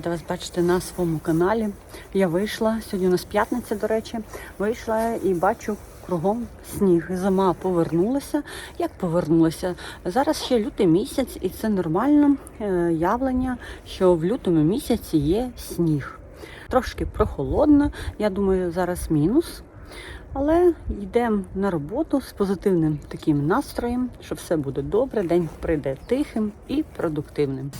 Рада вас бачити на своєму каналі. Я вийшла, сьогодні у нас п'ятниця, до речі, вийшла і бачу кругом сніг. Зима повернулася. Як повернулася? Зараз ще лютий місяць, і це нормально е, явлення, що в лютому місяці є сніг. Трошки прохолодно, я думаю, зараз мінус. Але йдемо на роботу з позитивним таким настроєм, що все буде добре, день прийде тихим і продуктивним.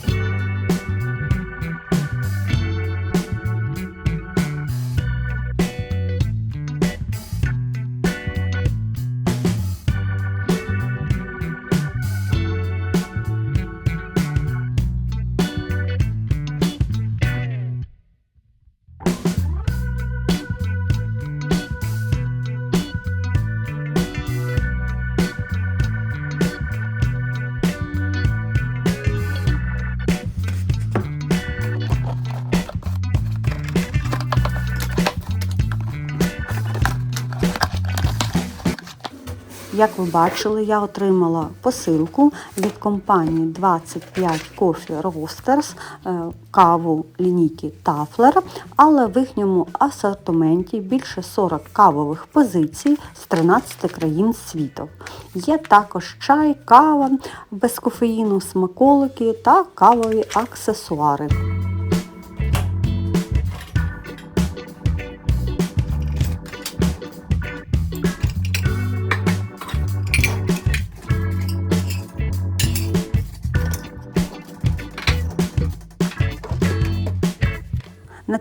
Як ви бачили, я отримала посилку від компанії 25 Coffee Roasters, е, каву лінійки Тафлер, але в їхньому асортименті більше 40 кавових позицій з 13 країн світу. Є також чай, кава, без кофеїну, смаколики та кавові аксесуари.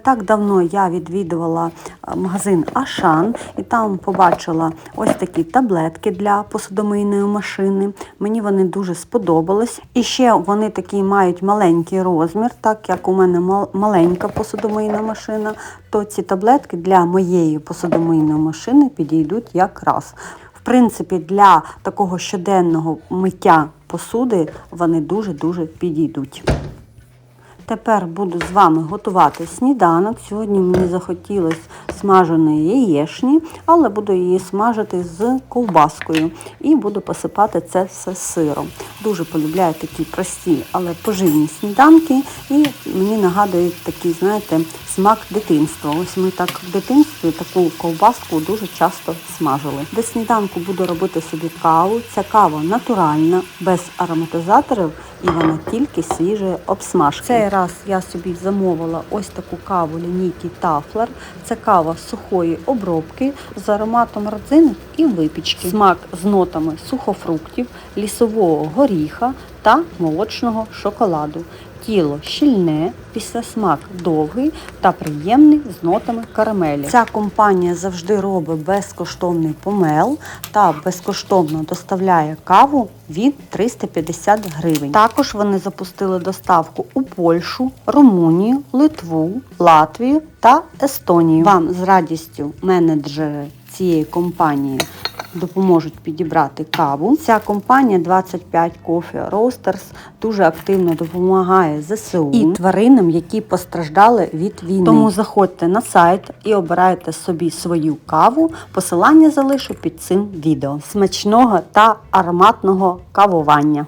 Так давно я відвідувала е, магазин Ашан і там побачила ось такі таблетки для посудомийної машини. Мені вони дуже сподобались. І ще вони такі мають маленький розмір, так як у мене маленька посудомийна машина, то ці таблетки для моєї посудомийної машини підійдуть якраз. В принципі, для такого щоденного миття посуди вони дуже-дуже підійдуть. Тепер буду з вами готувати сніданок. Сьогодні мені захотілося смаженої яєшні, але буду її смажити з ковбаскою і буду посипати це все сиром. Дуже полюбляю такі прості, але поживні сніданки, і мені нагадують такий, знаєте, смак дитинства. Ось ми так в дитинстві таку ковбаску дуже часто смажили. До сніданку буду робити собі каву. Ця кава натуральна, без ароматизаторів, і вона тільки свіжої обсмажки. Цей я собі замовила ось таку каву лінійки Тафлер. Це кава сухої обробки з ароматом родзинок і випічки. Смак з нотами сухофруктів, лісового горіха та молочного шоколаду. Тіло щільне, післясмак довгий та приємний з нотами карамелі. Ця компанія завжди робить безкоштовний помел та безкоштовно доставляє каву від 350 гривень. Також вони запустили доставку у Польщу, Румунію, Литву, Латвію та Естонію. Вам з радістю менеджери цієї компанії допоможуть підібрати каву. Ця компанія 25 Coffee Roasters дуже активно допомагає ЗСУ і тваринам, які постраждали від війни. Тому заходьте на сайт і обирайте собі свою каву. Посилання залишу під цим відео. Смачного та ароматного кавування.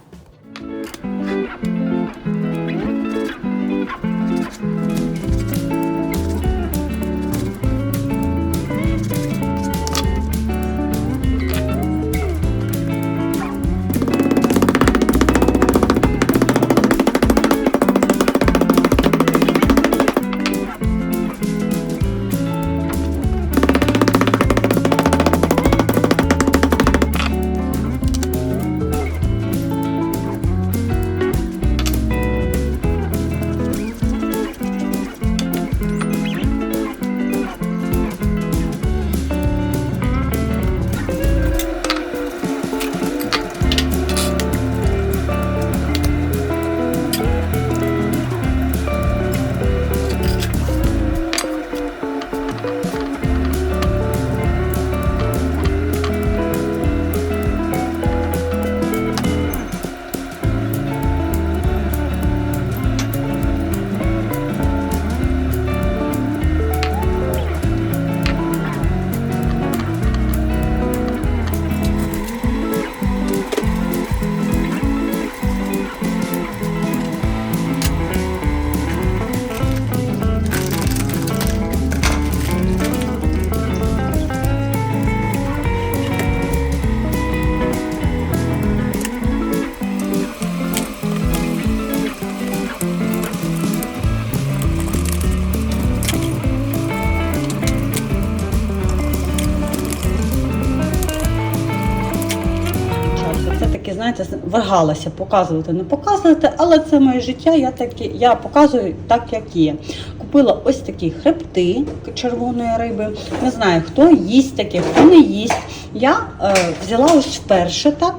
Вагалася показувати, не показувати, але це моє життя. Я такі, я показую так, як є. Купила ось такі хребти червоної риби. Не знаю, хто їсть таке, хто не їсть. Я е, взяла ось вперше так.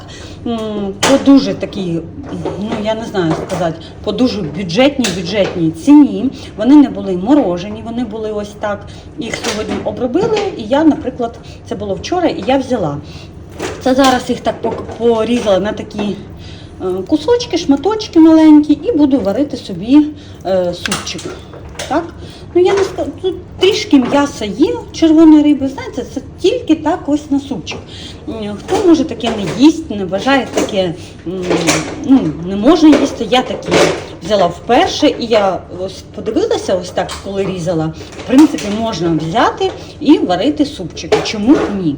По дуже такій, ну я не знаю сказати, по дуже бюджетній бюджетній ціні. Вони не були морожені, вони були ось так. Їх сьогодні обробили, і я, наприклад, це було вчора, і я взяла. Це зараз їх так порізала на такі е, кусочки, шматочки маленькі, і буду варити собі е, супчик. Так? Ну я не скажу, тут трішки м'яса є червоної риби, знаєте, це тільки так ось на супчик. Хто може таке не їсть, не бажає таке, ну, не можна їсти, я таке взяла вперше, і я ось подивилася, ось так, коли різала. В принципі, можна взяти і варити супчики. Чому ні?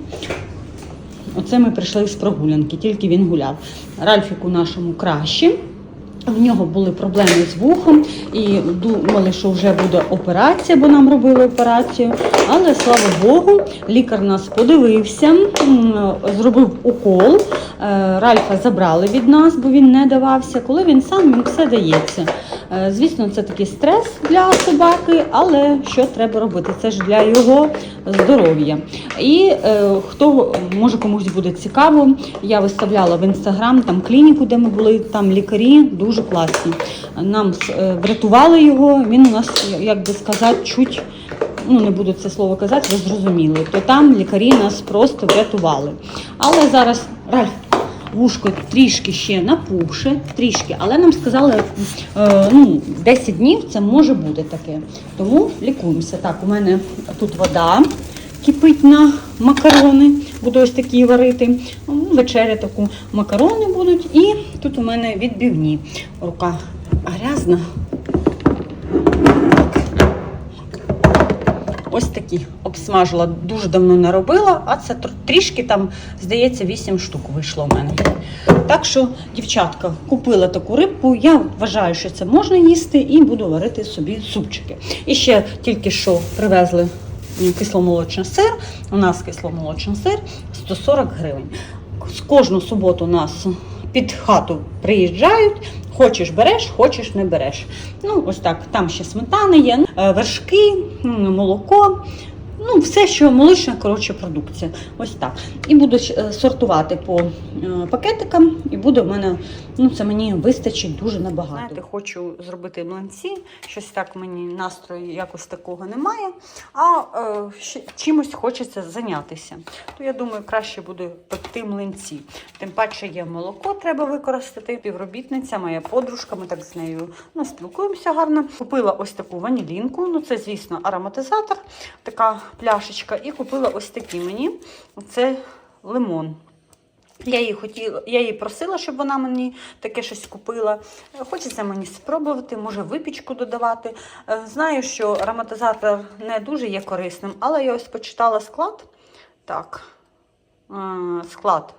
Оце ми прийшли з прогулянки, тільки він гуляв. Ральфіку нашому краще. В нього були проблеми з вухом і думали, що вже буде операція, бо нам робили операцію. Але слава Богу, лікар нас подивився, зробив укол. Е, Ральфа забрали від нас, бо він не давався. Коли він сам, він все дається. Е, Звісно, це такий стрес для собаки, але що треба робити? Це ж для його здоров'я. І е, хто може комусь буде цікаво, я виставляла в інстаграм там клініку, де ми були, там лікарі дуже класні. Нам е, врятували його. Він у нас, як би сказати, чуть. Ну, не буду це слово казати, ви зрозуміли. То там лікарі нас просто врятували. Але зараз Ральф, вушко трішки ще напухше, трішки, але нам сказали, е, ну, 10 днів це може бути таке. Тому лікуємося. Так, у мене тут вода кипить на макарони, буду ось такі варити. Ну, Вечеря таку макарони будуть. І тут у мене відбивні. Рука грязна. Ось такі обсмажила, дуже давно не робила, а це трішки там, здається, 8 штук вийшло в мене. Так що, дівчатка, купила таку рибку. Я вважаю, що це можна їсти і буду варити собі супчики. І ще тільки що привезли кисломолочний сир. У нас кисломолочний сир 140 гривень. З кожну суботу у нас під хату приїжджають. Хочеш береш, хочеш не береш. Ну, ось так. Там ще сметани є, е, вершки, молоко. Ну, все, що молочна коротше, продукція. Ось так. І буду е, сортувати по е, пакетикам, і буде в мене, ну це мені вистачить дуже набагато. Знаєте, хочу зробити млинці, щось так мені настрою якось такого немає. А е, чимось хочеться зайнятися. То я думаю, краще буде пекти млинці. Тим паче є молоко, треба використати. Співробітниця, моя подружка, ми так з нею ну, спілкуємося гарно. Купила ось таку ванілінку. Ну, це, звісно, ароматизатор, така пляшечка. І купила ось такі мені. Це лимон. Я її хотіла, я її просила, щоб вона мені таке щось купила. Хочеться мені спробувати, може випічку додавати. Е, Знаю, що ароматизатор не дуже є корисним, але я ось почитала склад. Так, е, склад.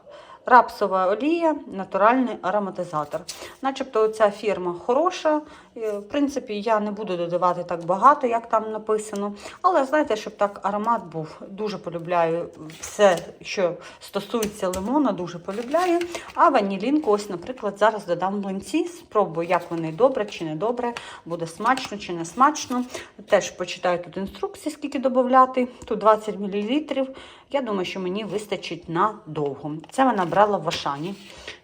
Рапсова олія, натуральний ароматизатор. Начебто ця фірма хороша. В принципі, я не буду додавати так багато, як там написано. Але знаєте, щоб так аромат був, дуже полюбляю все, що стосується лимона, дуже полюбляю. А ванілінку, ось, наприклад, зараз додам млинці, спробую, як вони добре чи не добре, буде смачно чи не смачно. Теж почитаю тут інструкції, скільки додати. Тут 20 мл. Я думаю, що мені вистачить надовго. Це вона брала в Ашані.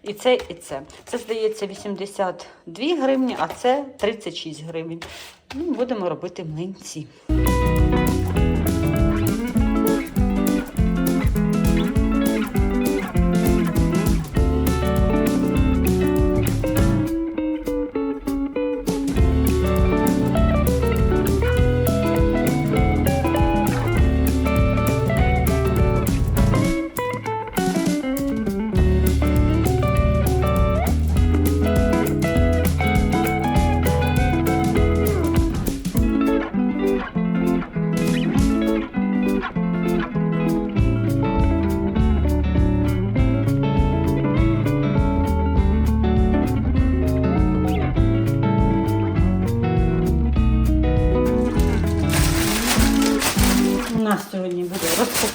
І це, і це. Це, здається, 82 гривні, а це 36 гривень. Ну, будемо робити млинці.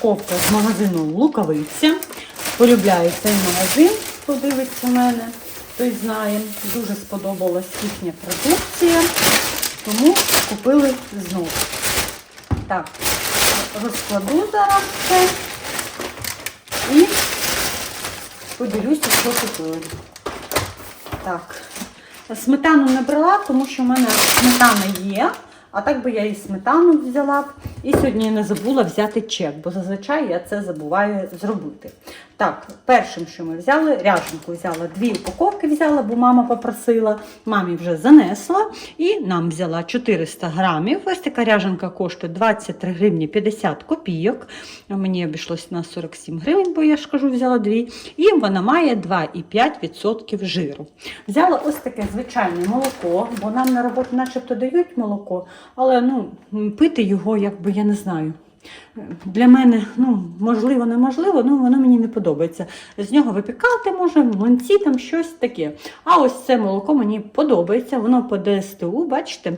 Розпаковка з магазину Луковиця. Полюбляю цей магазин. хто дивиться мене, той знає. Дуже сподобалась їхня продукція, тому купили знову. Так, розкладу зараз все і поділюся, що купили. Так, сметану не брала, тому що в мене сметана є. А так би я і сметану взяла б. І сьогодні я не забула взяти чек, бо зазвичай я це забуваю зробити. Так, першим, що ми взяли, ряженку взяла, дві упаковки взяла, бо мама попросила. Мамі вже занесла. І нам взяла 400 грамів. Ось така ряженка коштує 23 гривні 50 копійок. Мені обійшлось на 47 гривень, бо я ж кажу, взяла дві. І вона має 2,5% жиру. Взяла ось таке звичайне молоко, бо нам на роботу начебто дають молоко, але ну, пити його, якби я не знаю. Для мене, ну, можливо, неможливо, ну воно мені не подобається. З нього випікати можна, млинці, там щось таке. А ось це молоко мені подобається, воно по ДСТУ, бачите.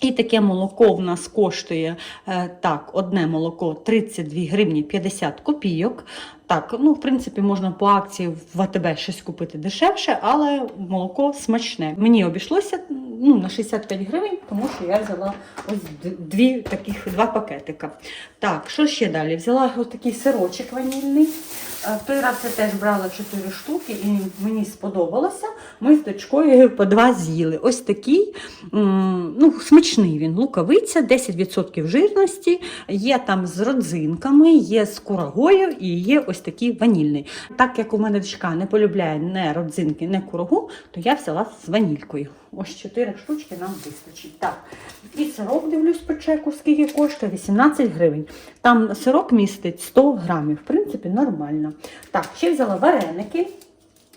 І таке молоко в нас коштує е, так, одне молоко 32 гривні 50 копійок. Так, ну, в принципі, можна по акції в АТБ щось купити дешевше, але молоко смачне. Мені обійшлося ну, на 65 гривень, тому що я взяла ось дві таких два пакетика. Так, що ще далі? Взяла ось такий сирочок ванільний. Е, В той раз я теж брала 4 штуки і мені сподобалося. Ми з дочкою по два з'їли. Ось такий, ну, смачний він, луковиця, 10% жирності, є там з родзинками, є з курагою і є ось такий ванільний. Так як у мене дочка не полюбляє не родзинки, не курагу, то я взяла з ванількою. Ось 4 штучки нам вистачить. Так. І сирок дивлюсь по чеку, скільки коштує 18 гривень. Там сирок містить 100 грамів. В принципі, нормально. Так, ще взяла вареники.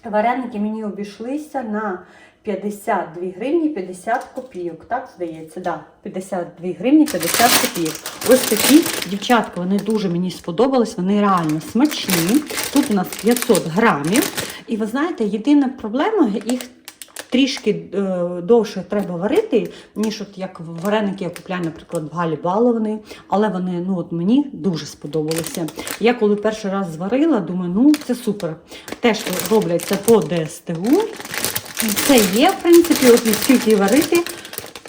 Вареники мені обійшлися на 52 гривні 50 копійок. Так, здається, да, 52 гривні 50 копійок. Ось такі дівчатка, вони дуже мені сподобались, вони реально смачні. Тут у нас 500 грамів. І ви знаєте, єдина проблема, їх трішки е, довше треба варити, ніж от як вареники я купляю, наприклад, в Галі Балований. Але вони ну, от мені дуже сподобалися. Я коли перший раз зварила, думаю, ну це супер. Теж роблять це по ДСТУ. Це є, в принципі, от скільки варити.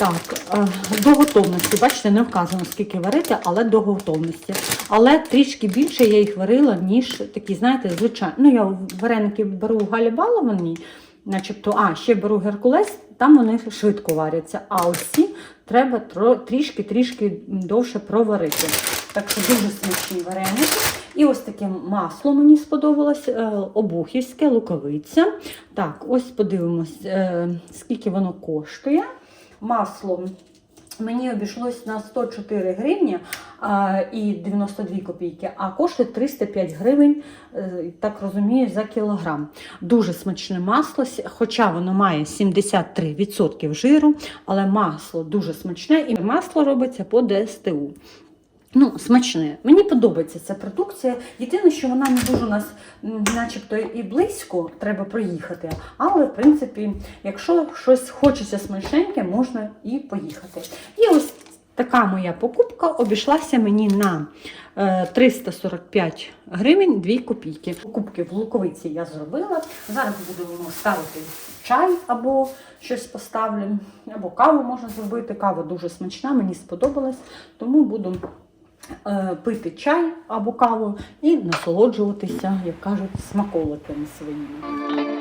Так, е, до готовності. Бачите, не вказано, скільки варити, але до готовності. Але трішки більше я їх варила, ніж такі, знаєте, звичайно. Ну, я вареники беру в Галі Балованій, начебто, а, ще беру Геркулес, там вони швидко варяться. А ось треба трішки-трішки довше проварити. Так що дуже смачні вареники. І ось таке масло мені сподобалось, е, обухівське, луковиця. Так, ось подивимось, е, скільки воно коштує. Масло мені обійшлось на 104 гривні і 92 копійки, а коштує 305 гривень, е, так розумію, за кілограм. Дуже смачне масло, хоча воно має 73% жиру, але масло дуже смачне і масло робиться по ДСТУ. Ну, смачне. Мені подобається ця продукція. Єдине, що вона не дуже у нас, начебто, і близько, треба проїхати. Але, в принципі, якщо щось хочеться смачненьке, можна і поїхати. І ось така моя покупка обійшлася мені на е, 345 гривень 2 копійки. Покупки в луковиці я зробила. Зараз будемо ставити чай або щось поставлю, або каву можна зробити. Кава дуже смачна, мені сподобалась, тому буду е, пити чай або каву і насолоджуватися, як кажуть, смаколиками своїми.